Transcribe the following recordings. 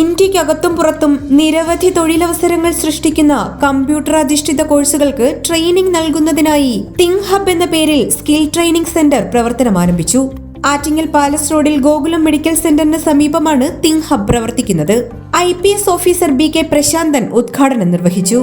ഇന്ത്യക്കകത്തും പുറത്തും നിരവധി തൊഴിലവസരങ്ങൾ സൃഷ്ടിക്കുന്ന കമ്പ്യൂട്ടർ അധിഷ്ഠിത കോഴ്സുകൾക്ക് ട്രെയിനിംഗ് നൽകുന്നതിനായി തിങ് ഹബ് എന്ന പേരിൽ സ്കിൽ ട്രെയിനിംഗ് സെന്റർ പ്രവർത്തനം ആരംഭിച്ചു. ആറ്റിങ്ങൽ പാലസ് റോഡിൽ ഗോകുലം മെഡിക്കൽ സെന്ററിന് സമീപമാണ് തിങ് ഹബ് പ്രവർത്തിക്കുന്നത്. I officer B K Prasanthan ഉദ്ഘാടനം നിർവഹിച്ചു.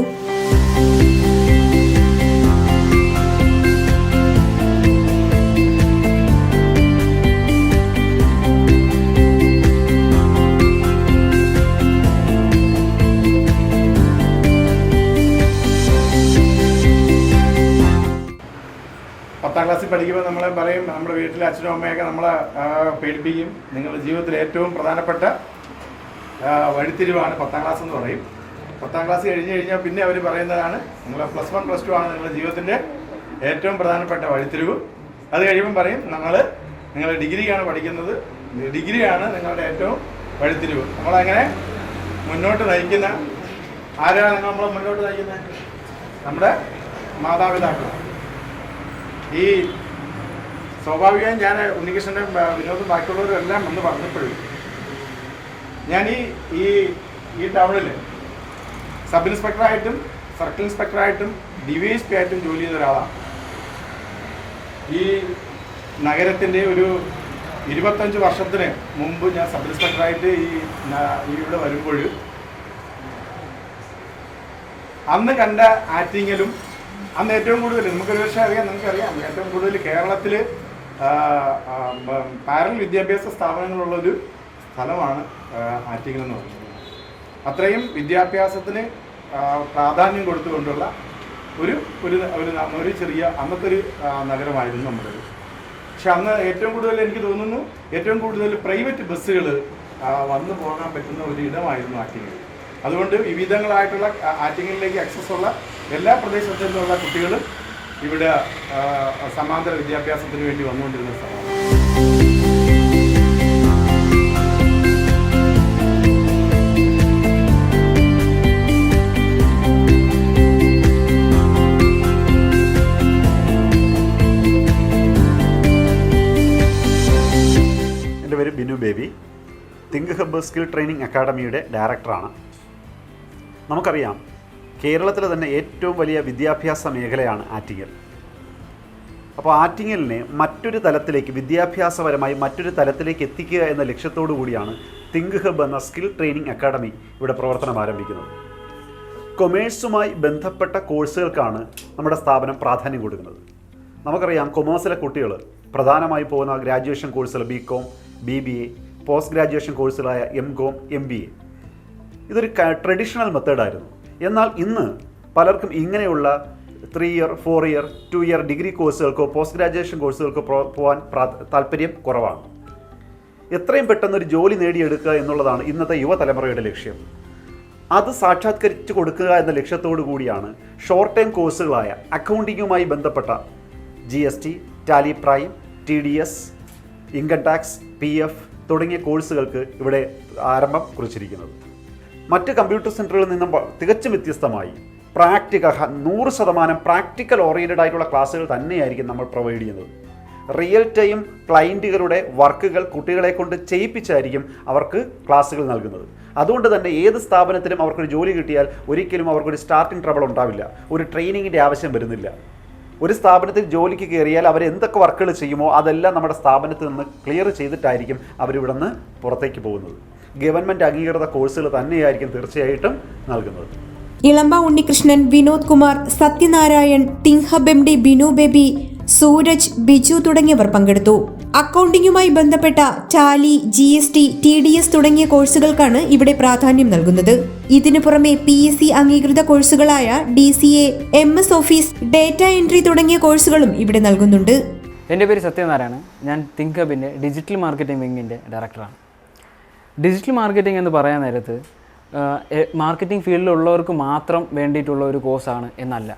നമ്മളെ പറയും നമ്മുടെ വീട്ടിലെ അച്ഛനും അമ്മയൊക്കെ നമ്മളെ പേടിപ്പിക്കും നിങ്ങളുടെ ജീവിതത്തിൽ ഏറ്റവും പ്രധാനപ്പെട്ട വഴിത്തിരിവാണ് പത്താം ക്ലാസ് എന്ന് പറയും. പത്താം ക്ലാസ് കഴിഞ്ഞ് കഴിഞ്ഞാൽ പിന്നെ അവർ പറയുന്നതാണ് നിങ്ങളെ പ്ലസ് വൺ പ്ലസ് ടു ആണ് നിങ്ങളുടെ ജീവിതത്തിന്റെ ഏറ്റവും പ്രധാനപ്പെട്ട വഴിത്തിരിവ്. അത് കഴിയുമ്പം പറയും നമ്മൾ നിങ്ങളുടെ ഡിഗ്രിയാണ് പഠിക്കുന്നത്. ഡിഗ്രിയാണ് നിങ്ങളുടെ ഏറ്റവും വഴിത്തിരിവ്. നമ്മളങ്ങനെ മുന്നോട്ട് നയിക്കുന്ന ആരാണ് നിങ്ങൾ നമ്മളെ മുന്നോട്ട് നയിക്കുന്നത്? നമ്മുടെ മാതാപിതാക്കൾ. ഈ സ്വാഭാവികമായും ഞാൻ ഉണ്ണികൃഷ്ണന്റെ വിനോദം ബാക്കിയുള്ളവരും എല്ലാം വന്ന് പറഞ്ഞപ്പോഴും ഞാൻ ഈ ഈ ഈ ടൗണിൽ സബ് ഇൻസ്പെക്ടറായിട്ടും സർക്കിൾ ഇൻസ്പെക്ടറായിട്ടും ഡി വി എസ് പി ആയിട്ടും ജോലി ചെയ്ത ഒരാളാണ്. ഈ നഗരത്തിന്റെ ഒരു ഇരുപത്തഞ്ച് വർഷത്തിന് മുമ്പ് ഞാൻ സബ് ഇൻസ്പെക്ടറായിട്ട് ഈ ഇവിടെ വരുമ്പോൾ അന്ന് കണ്ട ആറ്റിങ്ങലും അന്ന് ഏറ്റവും കൂടുതൽ നമുക്കൊരു പക്ഷേ അറിയാം നമുക്കറിയാം ഏറ്റവും കൂടുതൽ കേരളത്തിൽ പാരൽ വിദ്യാഭ്യാസ സ്ഥാപനങ്ങളുള്ളൊരു സ്ഥലമാണ് ആറ്റിങ്ങൽ എന്ന് പറയുന്നത്. അത്രയും വിദ്യാഭ്യാസത്തിന് പ്രാധാന്യം കൊടുത്തുകൊണ്ടുള്ള ഒരു ഒരു ഒരു ചെറിയ അന്നത്തെ ഒരു നഗരമായിരുന്നു നമ്മുടേത് പക്ഷെ അന്ന് ഏറ്റവും കൂടുതൽ എനിക്ക് തോന്നുന്നു ഏറ്റവും കൂടുതൽ പ്രൈവറ്റ് ബസ്സുകൾ വന്നു പോകാൻ പറ്റുന്ന ഒരു ഇടമായിരുന്നു ആറ്റിങ്ങൽ. അതുകൊണ്ട് വിവിധങ്ങളായിട്ടുള്ള ആറ്റിങ്ങലിലേക്ക് ആക്സസ് ഉള്ള എല്ലാ പ്രദേശത്തു നിന്നുള്ള കുട്ടികളും ഇവിടെ സമാന്തര വിദ്യാഭ്യാസത്തിന് വേണ്ടി വന്നുകൊണ്ടിരുന്ന സ്ഥലമാണ് Binu Baby. Think hub skill training അക്കാഡമിയുടെ ഡയറക്ടറാണ്. നമുക്കറിയാം കേരളത്തിലെ തന്നെ ഏറ്റവും വലിയ വിദ്യാഭ്യാസ മേഖലയാണ് ആറ്റിങ്ങൽ. അപ്പോൾ ആറ്റിങ്ങലിനെ മറ്റൊരു തലത്തിലേക്ക് വിദ്യാഭ്യാസപരമായി മറ്റൊരു തലത്തിലേക്ക് എത്തിക്കുക എന്ന ലക്ഷ്യത്തോടു കൂടിയാണ് തിങ്ക് ഹബ് എന്ന സ്കിൽ ട്രെയിനിങ് അക്കാഡമി ഇവിടെ പ്രവർത്തനം ആരംഭിക്കുന്നത്. കൊമേഴ്സുമായി ബന്ധപ്പെട്ട കോഴ്സുകൾക്കാണ് നമ്മുടെ സ്ഥാപനം പ്രാധാന്യം കൊടുക്കുന്നത്. നമുക്കറിയാം കൊമേഴ്സിലെ കുട്ടികൾ പ്രധാനമായി പോകുന്ന ഗ്രാജുവേഷൻ കോഴ്സുകൾ B com B B A post graduation കോഴ്സുകളായ M com M B A ഇതൊരു ട്രഡീഷണൽ മെത്തേഡായിരുന്നു. എന്നാൽ ഇന്ന് പലർക്കും ഇങ്ങനെയുള്ള three year four year two year degree കോഴ്സുകൾക്കോ post graduation കോഴ്സുകൾക്കോ പോകാൻ താല്പര്യം കുറവാണ്. എത്രയും പെട്ടെന്ന് ഒരു ജോലി നേടിയെടുക്കുക എന്നുള്ളതാണ് ഇന്നത്തെ യുവതലമുറയുടെ ലക്ഷ്യം. അത് സാക്ഷാത്കരിച്ചു കൊടുക്കുക എന്ന ലക്ഷ്യത്തോടു കൂടിയാണ് ഷോർട്ട് ടൈം കോഴ്സുകളായ അക്കൗണ്ടിങ്ങുമായി ബന്ധപ്പെട്ട G S T Tally Prime T D S income tax P F തുടങ്ങിയ കോഴ്സുകൾക്ക് ഇവിടെ ആരംഭം കുറിച്ചിരിക്കുന്നത്. മറ്റ് കമ്പ്യൂട്ടർ സെന്ററുകളിൽ നിന്നും തികച്ചും വ്യത്യസ്തമായി. പ്രാക്ടിക്കൽ നൂറ് ശതമാനം പ്രാക്ടിക്കൽ ഓറിയന്റഡ് ആയിട്ടുള്ള ക്ലാസ്സുകൾ തന്നെയായിരിക്കും നമ്മൾ പ്രൊവൈഡ് ചെയ്യുന്നത്. റിയൽ ടൈം ക്ലയന്റുകളുടെ വർക്കുകൾ കുട്ടികളെ കൊണ്ട് ചെയ്യിപ്പിച്ചായിരിക്കും അവർക്ക് ക്ലാസ്സുകൾ നൽകുന്നത്. അതുകൊണ്ട് തന്നെ ഏത് സ്ഥാപനത്തിലും അവർക്കൊരു ജോലി കിട്ടിയാൽ ഒരിക്കലും അവർക്കൊരു സ്റ്റാർട്ടിംഗ് ട്രബിൾ ഉണ്ടാവില്ല. ഒരു ട്രെയിനിങ്ങിന്റെ ആവശ്യം വരുന്നില്ല. ഒരു സ്ഥാപനത്തിൽ ജോലിക്ക് കയറിയാൽ അവർ എന്തൊക്കെ വർക്കുകൾ ചെയ്യുമോ അതെല്ലാം നമ്മുടെ സ്ഥാപനത്തിൽ നിന്ന് ക്ലിയർ ചെയ്തിട്ടായിരിക്കും അവരിവിടെ നിന്ന് പുറത്തേക്ക് പോകുന്നത്. ഗവൺമെന്റ് അംഗീകൃത കോഴ്സുകൾ തന്നെയായിരിക്കും തീർച്ചയായിട്ടും നൽകുന്നത്. Elamba Unnikrishnan Vinod Kumar Sathyanarayan think hub M D Binu Baby Sooraj Biju തുടങ്ങിയവർ പങ്കെടുത്തു. അക്കൗണ്ടിങ്ങുമായി ബന്ധപ്പെട്ട Tally G S T T D S തുടങ്ങിയ കോഴ്സുകൾക്കാണ് ഇവിടെ പ്രാധാന്യം നൽകുന്നത്. ഇതിനു പുറമെ പി എസ് സി അംഗീകൃത കോഴ്സുകളായ D C A M S office data entry തുടങ്ങിയ കോഴ്സുകളും ഇവിടെ നൽകുന്നുണ്ട്. എന്റെ പേര് സത്യനാരായണ ഞാൻ തിങ്കബിന്റെ ഡിജിറ്റൽ മാർക്കറ്റിംഗ് വിങ്ങിന്റെ ഡയറക്ടറാണ്. ഡിജിറ്റൽ മാർക്കറ്റിംഗ് എന്ന് പറയാൻ നേരത്ത് മാർക്കറ്റിംഗ് ഫീൽഡിലുള്ളവർക്ക് മാത്രം വേണ്ടിയിട്ടുള്ള ഒരു കോഴ്സാണ് എന്നല്ല.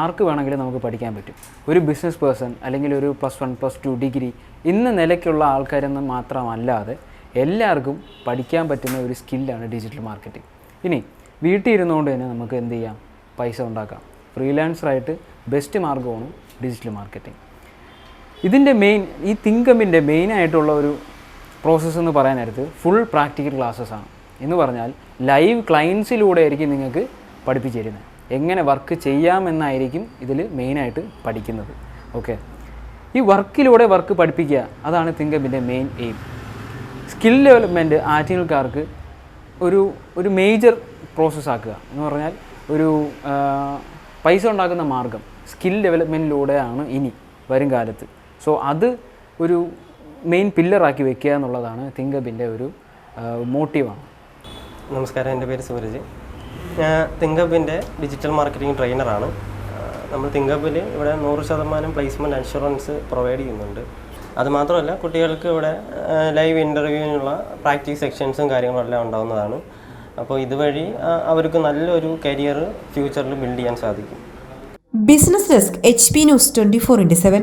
ആർക്ക് വേണമെങ്കിലും നമുക്ക് പഠിക്കാൻ പറ്റും. ഒരു ബിസിനസ് പേഴ്സൺ അല്ലെങ്കിൽ ഒരു plus one plus two degree ഇന്ന നിലയ്ക്കുള്ള ആൾക്കാരെന്ന് മാത്രമല്ലാതെ എല്ലാവർക്കും പഠിക്കാൻ പറ്റുന്ന ഒരു സ്കില്ലാണ് ഡിജിറ്റൽ മാർക്കറ്റിംഗ് ഇനി വീട്ടിൽ ഇരുന്നുകൊണ്ട് തന്നെ നമുക്ക് എന്ത് ചെയ്യാം? പൈസ ഉണ്ടാക്കാം. ഫ്രീലാൻസറായിട്ട് ബെസ്റ്റ് മാർഗമാണ് ഡിജിറ്റൽ മാർക്കറ്റിംഗ് ഇതിന്റെ മെയിൻ ഈ തിങ്കമിന്റെ മെയിനായിട്ടുള്ള ഒരു പ്രോസസ്സ് എന്ന് പറയാൻ നേരത്ത് ഫുൾ പ്രാക്ടിക്കൽ ക്ലാസ്സസ് ആണ്. എന്ന് പറഞ്ഞാൽ ലൈവ് ക്ലയൻസിലൂടെ ആയിരിക്കും നിങ്ങൾക്ക് പഠിപ്പിച്ചു തരുന്നത് എങ്ങനെ വർക്ക് ചെയ്യാമെന്നായിരിക്കും ഇതിൽ മെയിനായിട്ട് പഠിക്കുന്നത്. ഓക്കെ ഈ വർക്കിലൂടെ വർക്ക് പഠിപ്പിക്കുക അതാണ് തിങ്കമ്പിന്റെ മെയിൻ എയിം സ്കിൽ ഡെവലപ്മെന്റ് ആറ്റിങ്ങൽക്കാർക്ക് ഒരു ഒരു മേജർ പ്രോസസ്സ് ആക്കുക. എന്ന് പറഞ്ഞാൽ ഒരു പൈസ ഉണ്ടാക്കുന്ന മാർഗം സ്കിൽ ഡെവലപ്മെന്റിലൂടെയാണ് ഇനി വരും കാലത്ത്. സോ അത് ഒരു മെയിൻ പില്ലറാക്കി വെക്കുക എന്നുള്ളതാണ് തിങ്കബിന്റെ ഒരു മോട്ടീവാണ് നമസ്കാരം എന്റെ പേര് സൂരജ്. ഞാൻ തിങ്കബിന്റെ ഡിജിറ്റൽ മാർക്കറ്റിംഗ് ട്രെയിനറാണ് നമ്മൾ തിങ്കബിൽ ഇവിടെ നൂറ് ശതമാനം പ്ലേസ്മെന്റ് അൻഷുറൻസ് പ്രൊവൈഡ് ചെയ്യുന്നുണ്ട്. അതുമാത്രമല്ല കുട്ടികൾക്ക് ഇവിടെ ലൈവ് ഇന്റർവ്യൂവിനുള്ള പ്രാക്ടീസ് സെക്ഷൻസും കാര്യങ്ങളും എല്ലാം ഉണ്ടാവുന്നതാണ്. അപ്പോൾ ഇതുവഴി അവർക്ക് നല്ലൊരു കരിയർ ഫ്യൂച്ചറിൽ ബിൽഡ് ചെയ്യാൻ സാധിക്കും. Business desk H P news twenty four into seven